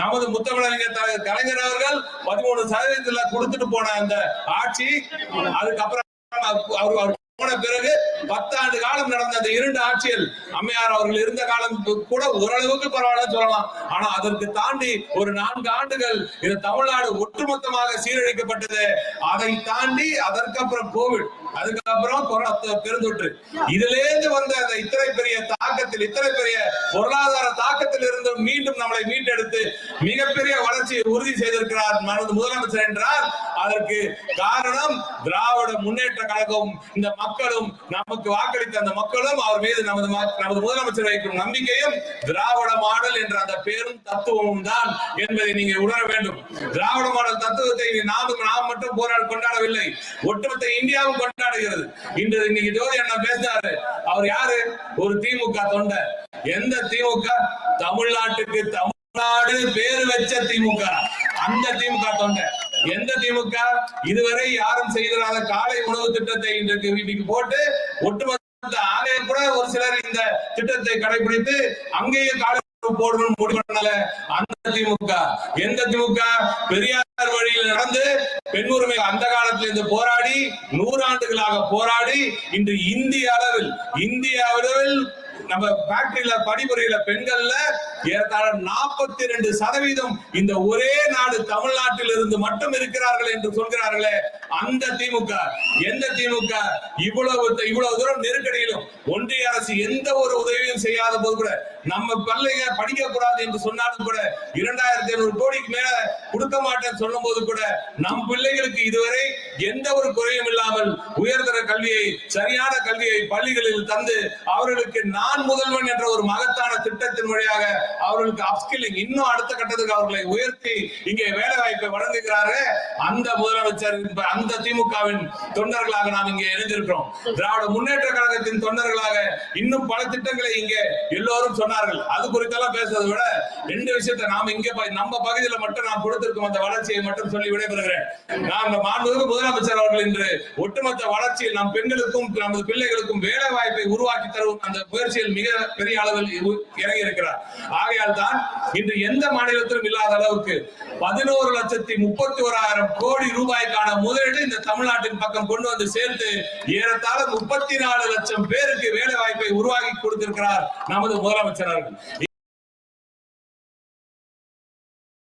நமது முத்தமிழறிஞர் தலைவர் கலைஞர் அவர்கள் பதிமூணு சதவீதத்துல கொடுத்துட்டு போன அந்த ஆட்சி அதுக்கப்புறம் அவர் அவர் போன பிறகு பத்தாண்டு காலம் நடந்த அந்த இரண்டு ஆட்சியில் அம்மையார் அவர்கள் இருந்த காலம் கூட ஓரளவுக்கு பரவாயில்ல சொல்லலாம். ஆனா அதற்கு தாண்டி ஒரு நான்கு ஆண்டுகள் இந்த தமிழ்நாடு ஒட்டுமொத்தமாக சீரழிக்கப்பட்டது. அதை தாண்டி அதற்கப்புறம் கோவிட் அதுக்கப்புறம் கொரோனா பெருந்தொற்று. இதுல இருந்து வந்த அந்த இத்தனை பெரிய தாக்கத்தில் இத்தனை பெரிய பொருளாதார தாக்கத்தில் இருந்து மீண்டும் நம்மளை மீட்டெடுத்து மிகப்பெரிய வளர்ச்சியை உறுதி செய்திருக்கிறார் நமது முதலமைச்சர் என்றால் அதற்கு காரணம் திராவிட முன்னேற்ற கழகம். இந்த மக்களும் நமக்கு வாக்களித்த அந்த மக்களும் அவர் மீது நமது நமது முதலமைச்சர் வைக்கும் நம்பிக்கையும் திராவிட மாடல் என்ற அந்த பேரும் தத்துவமும் தான் என்பதை நீங்க உணர வேண்டும். திராவிட மாடல் தத்துவத்தை நாமும் நாம் மட்டும் போராட கொண்டாடவில்லை. ஒட்டுமொத்த இந்தியாவும் கொண்டாடுகிறது. இன்று இன்னைக்கு ஜோதி அண்ணா பேசினாரு. அவர் யாரு? ஒரு திமுக தொண்டர். எந்த திமுக? தமிழ்நாட்டுக்கு தமிழ் தமிழ்நாடு பேர் வச்ச திமுக. அந்த திமுக தொண்டை. எந்த திமுக? இதுவரை யாரும் செய்திடாத காலை உணவு திட்டத்தை இன்றைக்கு வீட்டுக்கு போட்டு ஒட்டுமொத்த ஆலயம் கூட ஒரு சிலர் இந்த திட்டத்தை கடைபிடித்து அங்கேயும் காலை உணவு போடணும் முடிவு பண்ணல. அந்த திமுக. எந்த திமுக? பெரியார் வழியில் நடந்து பெண் உரிமை அந்த காலத்தில் இருந்து போராடி நூறாண்டுகளாக போராடி இன்று இந்திய அளவில் இந்திய அளவில் நம்ம ஃபேக்டரியில படிமுறையில பெண்கள்ல ஏறத்தாழ நாற்பத்தி ரெண்டு சதவீதம் இந்த ஒரே நாடு தமிழ்நாட்டில் இருந்து மட்டும் இருக்கிறார்கள் என்று சொல்கிறார்களே. அந்த திமுக எந்த திமுக? இவ்வளவு இவ்வளவு தூரம் நெருக்கடியிலும் ஒன்றிய அரசு எந்த ஒரு உதவியும் செய்யாத போது கூட நம்ம பிள்ளைங்க படிக்க கூடாது என்று சொன்னாலும் கூட இரண்டாயிரத்தி ஐநூறு கோடிக்கு மேல கொடுக்க மாட்டேன்னு சொல்லும் போது கூட நம் பிள்ளைகளுக்கு இதுவரை எந்த ஒரு குறையும் இல்லாமல் உயர்தர கல்வியை சரியான கல்வியை பள்ளிகளில் தந்து அவர்களுக்கு நான் முதல்வன் என்ற ஒரு மகத்தான திட்டத்தின் வழியாக அவர்களுக்கு அப்ஸ்கில்லிங் இன்னும் அடுத்த கட்டத்துக்கு அவர்களை உயர்த்தி இங்கே வேலை வாய்ப்பை வழங்குகிறார்கள் அந்த முதலமைச்சர் அந்த திமுகவின் தொண்டர்களாக நாம் இங்கே இணைந்திருக்கிறோம். திராவிட முன்னேற்ற கழகத்தின் தொண்டர்களாக இன்னும் பல திட்டங்களை இங்கே எல்லோரும் சொன்னார்கள் அது குறித்தெல்லாம் பேசுவதை விட ரெண்டு விஷயத்தை நாம் இங்கே நம்ம பகுதியில மட்டும் நாம் கொடுத்திருக்கும் அந்த வளர்ச்சியை மட்டும் சொல்லி விடைபெறுகிறேன். நான் மாண்புமிகு முதலமைச்சர் அவர்கள் இன்று ஒட்டுமொத்த வளர்ச்சியில் நம் பெண்களுக்கும் நமது பிள்ளைகளுக்கும் வேலை வாய்ப்பை உருவாக்கி தரும் அந்த முயற்சியில் மிக பெரிய அளவில் இறங்கி இருக்கிறார் ஆகையால் தான் இன்று எந்த மாநிலத்திலும் இல்லாத அளவுக்கு பதினோரு லட்சத்தி முப்பத்தி ஓராயிரம் கோடி ரூபாய்க்கான முதலீடு இந்த தமிழ்நாட்டின் பக்கம் கொண்டு வந்து சேர்த்து ஏறத்தாழ முப்பத்தி நாலு லட்சம் பேருக்கு வேலை வாய்ப்பை உருவாக்கி கொடுத்திருக்கிறார் நமது முதலமைச்சர் அவர்கள்.